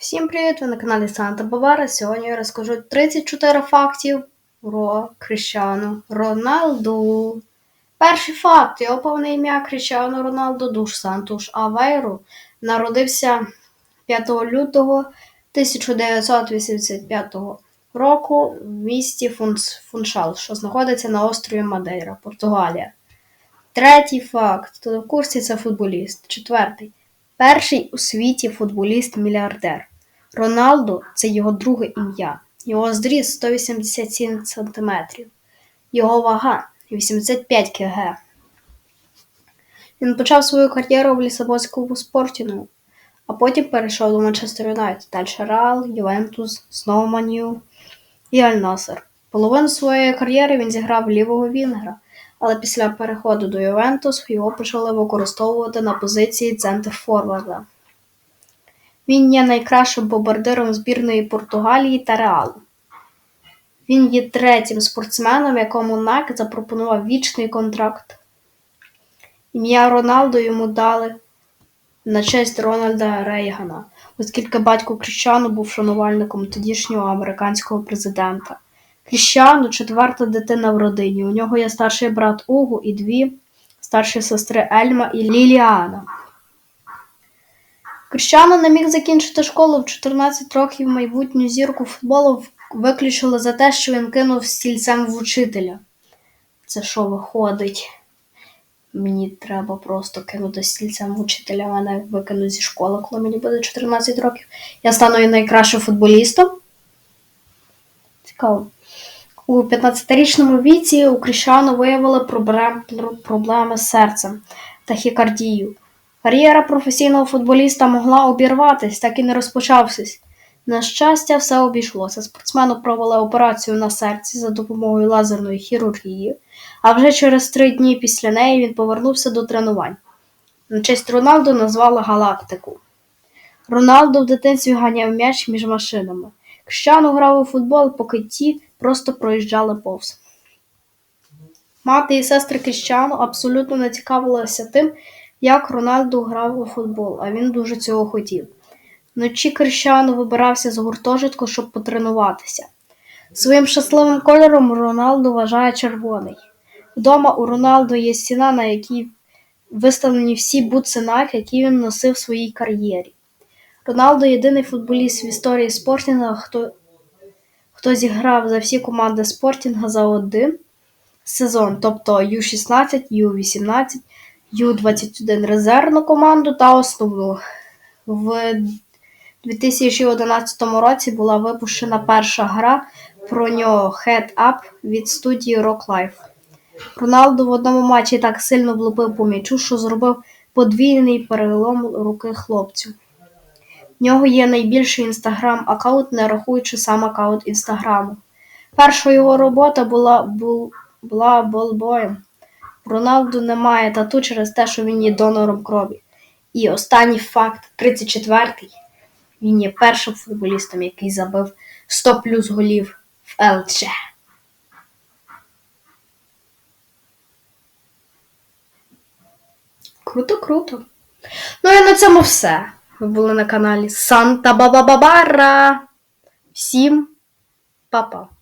Всім привіт! Ви на каналі Санта Бавара. Сьогодні я розкажу 34 фактів про Кріщану Роналду. Перший факт: його повне ім'я Кріщану Роналду Душ Сантуш Авейру народився 5 лютого 1985 року в місті Фуншал, що знаходиться на острові Мадейра, Португалія. Третій факт. Хто в курсі це футболіст. Четвертий. Перший у світі футболіст-мільярдер. Роналду це його друге ім'я. Його зріст 187 см. Його вага 85 кг. Він почав свою кар'єру в Лісабонському спортінгу, а потім перейшов до Манчестер Юнайтед, далі Реал, Ювентус, знову Маню і Аль Насер. Половину своєї кар'єри він зіграв лівого вінгера, але після переходу до Ювентус його почали використовувати на позиції центр форварда. Він є найкращим бомбардиром збірної Португалії та Реалу. Він є третім спортсменом, якому НАК запропонував вічний контракт. Ім'я Роналду йому дали на честь Рональда Рейгана, оскільки батько Кріщану був шанувальником тодішнього американського президента. Кріщану четверта дитина в родині. У нього є старший брат Угу і дві старші сестри Ельма і Ліліана. Кріщано не міг закінчити школу в 14 років майбутню зірку футболу виключили за те, що він кинув стільцем в учителя. Це що виходить? Мені треба просто кинути стільцем в учителя, мене викинуть зі школи, коли мені буде 14 років. Я стану найкращим футболістом. Цікаво. У 15-річному віці у Кріщану виявили проблем, проблеми з серцем тахікардію. Кар'єра професійного футболіста могла обірватись, так і не розпочавшись. На щастя, все обійшлося. Спортсмену провели операцію на серці за допомогою лазерної хірургії, а вже через три дні після неї він повернувся до тренувань. На честь Роналду назвали Галактику. Роналду в дитинстві ганяв м'яч між машинами. Кріщану грав у футбол, поки ті просто проїжджали повз. Мати і сестри Кріщану абсолютно не цікавилися тим, як Роналду грав у футбол, а він дуже цього хотів. Вночі Кріщану вибирався з гуртожитку, щоб потренуватися. Своїм щасливим кольором Роналду вважає червоний. Вдома у Роналду є стіна, на якій виставлені всі бутси Nike, які він носив в своїй кар'єрі. Роналду єдиний футболіст в історії спортінга, хто, хто зіграв за всі команди спортінга за один сезон, тобто Ю-16, Ю-18, Ю-21 резервну команду та основну. В 2011 році була випущена перша гра про нього Head Up від студії Rock Life. Роналду в одному матчі так сильно влупив по м'ячу, що зробив подвійний перелом руки хлопцю. В нього є найбільший інстаграм-аккаунт, не рахуючи сам аккаунт інстаграму. Перша його робота була, бул, була болбоєм. Роналду не має тату через те, що він є донором крові. І останній факт, 34-й. Він є першим футболістом, який забив 100 плюс голів в ЛЧ. Круто, круто. Ну і на цьому все. Ви були на каналі Санта Баба Бабара. Всім па-па.